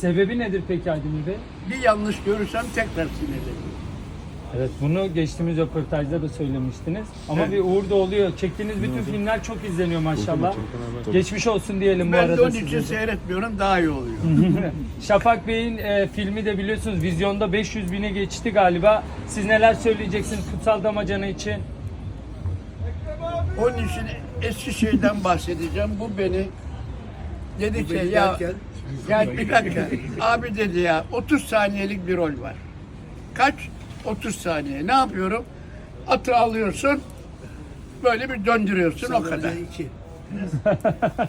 Sebebi nedir peki Aydemir Bey? Bir yanlış görürsem tekrar sinirlenirim. Evet bunu geçtiğimiz röportajda da söylemiştiniz. Ama Evet. bir uğur da oluyor. Çektiğiniz bütün filmler çok izleniyor maşallah. Geçmiş olsun diyelim bu Ben de arada onun için size. seyretmiyorum daha iyi oluyor. Şafak Bey'in e, filmi de biliyorsunuz vizyonda 500 bine geçti galiba. Siz neler söyleyeceksiniz Kutsal Damacana için? Onun için eski şeyden bahsedeceğim. Bu beni dedi ki ya ya bir dakika abi dedi ya 30 saniyelik bir rol var. Kaç? 30 saniye. Ne yapıyorum? Atı alıyorsun. Böyle bir döndürüyorsun o kadar. iki.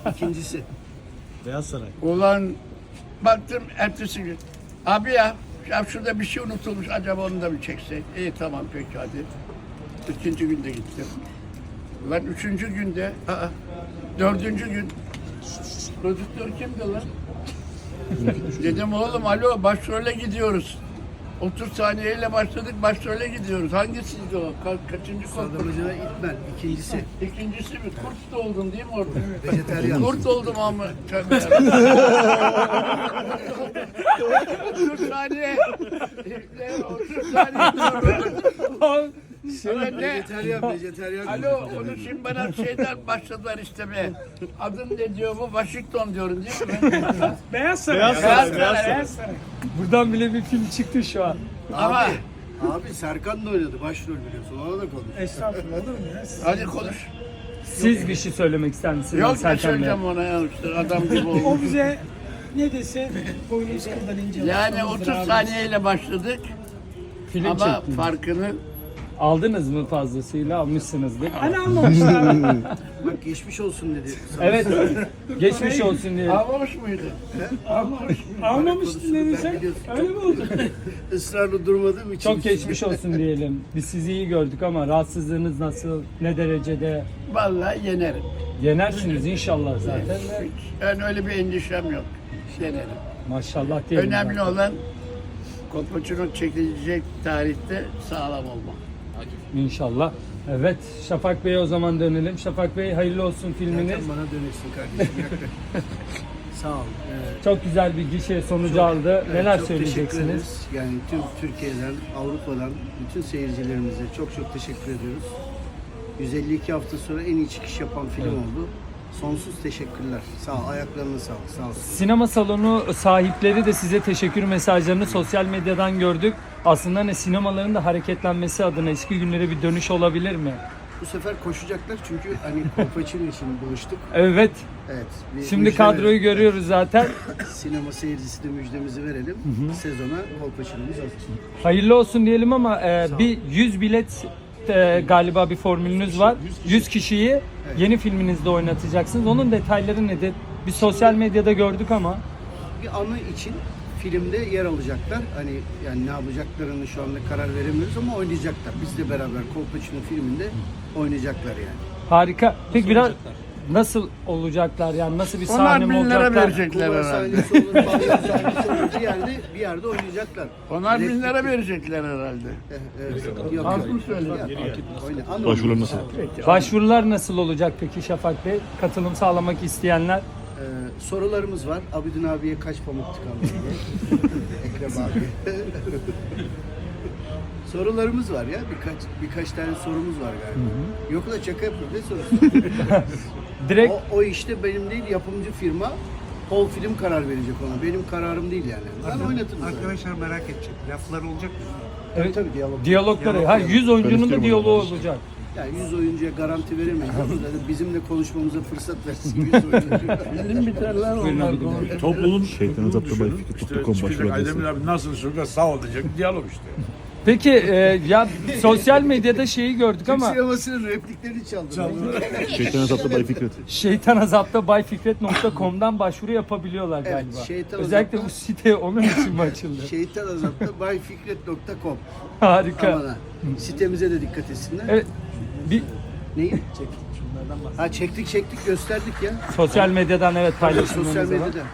İkincisi. Beyaz Saray. Ulan baktım ertesi gün. Abi ya, ya şurada bir şey unutulmuş acaba onu da bir çeksek. İyi tamam peki hadi. İkinci günde gittim. Ulan üçüncü günde, aa, dördüncü gün. Prodüktör kimdi lan? Dedim oğlum alo başrole gidiyoruz. 30 saniyeyle başladık başrole gidiyoruz. Hangisiydi o? Ka- kaçıncı kod? Saldırmacına İtmen. İkincisi. İkincisi mi? Kurt da oldun değil mi orada? Vejeteryan. Kurt oldum ama. Tövbe 30 saniye. 30 saniye. Sonra ne? Vejeteryan, vejeteryan. Alo, onu şimdi bana şeyden başladılar istemeye. Adın ne diyor bu? Washington diyorum değil mi? Beyaz Saray. Beyaz Saray. Beyaz Saray. Beyaz Saray. Buradan bile bir film çıktı şu an. Ama Abi Serkan da oynadı. Başrol biliyorsun. Ona da konuş. Estağfurullah olur mu ya? hadi konuş. Siz bir şey söylemek ister misiniz? Yok ne Serkan Bey? söyleyeceğim ona ya işte adam gibi O olmuş. bize ne dese boynumuz kıldan ince. Yani olsun, 30 bravo. saniyeyle başladık Film ama çektiniz. farkını Aldınız mı fazlasıyla? Almışsınızdır. Hani almamışlar. Bak geçmiş olsun dedi. Sana Evet. Geçmiş olsun diye. almamış mıydı? Almamıştın dedin sen. Öyle mi oldu? ısrarlı durmadığım için. Çok geçmiş olsun diyelim. Biz sizi iyi gördük ama rahatsızlığınız nasıl? Ne derecede? Vallahi yenerim. Yenersiniz inşallah zaten. de. Yani öyle bir endişem yok. Yenerim. Maşallah diyelim. Önemli zaten. olan Kolpaçino'nun çekilecek tarihte sağlam olmak. İnşallah. Evet. Şafak Bey'e o zaman dönelim. Şafak Bey hayırlı olsun filminiz. Serkan bana dönesin kardeşim. Sağ ol. Ee, Çok güzel bir gişe sonucu aldı. evet, Neler çok söyleyeceksiniz? Yani tüm Türkiye'den, Avrupa'dan, bütün seyircilerimize çok çok teşekkür ediyoruz. 152 hafta sonra en iyi çıkış yapan film oldu. Sonsuz teşekkürler. Sağ ol. Ayaklarına sağlık. Sağ olsun. Sinema salonu sahipleri de size teşekkür mesajlarını sosyal medyadan gördük. Aslında ne sinemaların da hareketlenmesi adına eski günlere bir dönüş olabilir mi? Bu sefer koşacaklar çünkü hani Kolpaçino için buluştuk. Evet. Evet. bir Şimdi müjde kadroyu verelim. görüyoruz zaten. Sinema seyircisine müjdemizi verelim. Sezona Kolpaçino'muz hazır. Hayırlı olsun diyelim ama e, bir 100 bilet e, galiba bir formülünüz var. 100 kişiyi yeni filminizde oynatacaksınız. Onun detayları nedir? Bir sosyal medyada gördük ama. Bir anı için filmde yer alacaklar. Hani yani ne yapacaklarını şu anda karar veremiyoruz ama oynayacaklar. Bizle beraber Kolpaçino filminde oynayacaklar yani. Harika. Peki biraz nasıl olacaklar yani nasıl bir Onlar sahne mi bin lira olacaklar? verecekler Kumar herhalde. sahnesi olur, balyon sahnesi olur. Bir yerde, bir yerde oynayacaklar. Onlar bin lira verecekler herhalde. Eh, Evet. Yok, Az yok. mı söyledin? Oyna. Anı Başvurular nasıl? Başvurular nasıl olacak peki Şafak Bey? Katılım sağlamak isteyenler. Ee, sorularımız var. Abidin abiye kaç pamuk tıkandı diye. Ekrem abi. Sorularımız var ya. Birkaç birkaç tane sorumuz var galiba. Yok da şaka yapıyor. Ne sorusu? Direkt o, o işte benim değil yapımcı firma Pol Film karar verecek ona. Benim kararım değil yani. Ben oynatırım. zaten. Arkadaşlar merak edecek. Laflar olacak mı? Tabii tabii diyalog. diyalogları. Ha 100 oyuncunun da diyaloğu olacak. Yani 100 oyuncuya garanti veremeyiz. Zaten bizimle konuşmamıza fırsat versin. 100 oyuncu. Film biter lan onlar. Toplumun Şeytanı zaptı düşünün. bayfikir İşte nokta com çıkacak başvuru Aydemir abi nasıl şurada sağ ol diyecek diyalog işte. Peki e, ya sosyal medyada şeyi gördük Türk ama sinemasının repliklerini çaldı. Şeytanı zaptı Bay Fikret. şeytan azapta bayfikret.com'dan başvuru yapabiliyorlar Evet, galiba. şeytan Özellikle azapta- bu site onun için mi açıldı? Şeytan azapta byfikret.com Harika. Aman ha. Sitemize de dikkat etsinler. Evet. Bir Neyi? Çek. Ha çektik çektik gösterdik ya. sosyal medyadan evet paylaşımlarınız Sosyal var. medyada.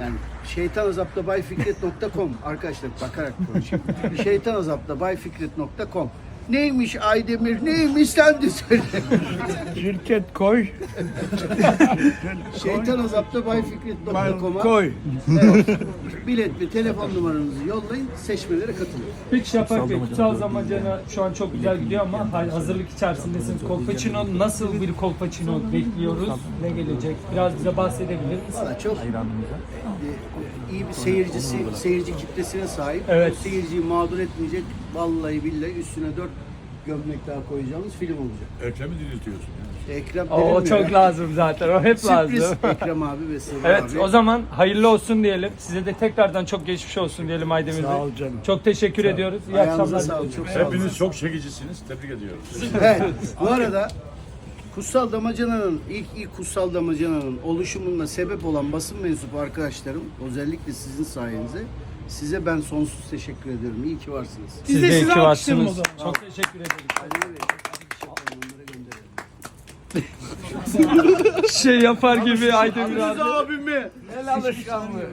Yani şeytanazapta byfikret.com arkadaşlar bakarak konuşayım. şeytanazapta byfikret.com Neymiş Aydemir? Neymiş sen de söyle. Şirket koy. Şeytan azapta Bay Fikret.com'a koy. evet, bilet ve telefon numaranızı yollayın. Seçmelere katılın. Peki Şafak Bey, kutsal zamacana şu an çok güzel gidiyor ama ha- hazırlık içerisindesiniz. Kolpaçino nasıl bir kolpaçino bekliyoruz? Ne gelecek? Biraz bize bahsedebilir misiniz? Valla çok iyi bir seyircisi, seyirci kitlesine sahip. Evet. O seyirciyi mağdur etmeyecek. Vallahi billahi üstüne dört gömlek daha koyacağımız film olacak. Ekrem'i diriltiyorsun. yani. Ekrem O, o çok lazım zaten. O hep Sürpriz lazım. Ekrem abi ve Sırrı Evet abi. o zaman hayırlı olsun diyelim. Size de tekrardan çok geçmiş olsun diyelim Aydemir Bey. Sağ ol canım. Çok teşekkür ediyoruz. İyi Ayağınıza akşamlar. sağlık. Çok sağ olun. Hepiniz çok çekicisiniz. Tebrik ediyorum. Evet. Bu arada Kutsal Damacana'nın ilk ilk Kutsal Damacana'nın oluşumunda sebep olan basın mensubu arkadaşlarım özellikle sizin sayenizde size ben sonsuz teşekkür ediyorum. İyi ki varsınız. Biz Siz de de iyi ki varsınız. Çok teşekkür bir şey yapar gibi Aydemir abi. abimi. El alışkanlığı.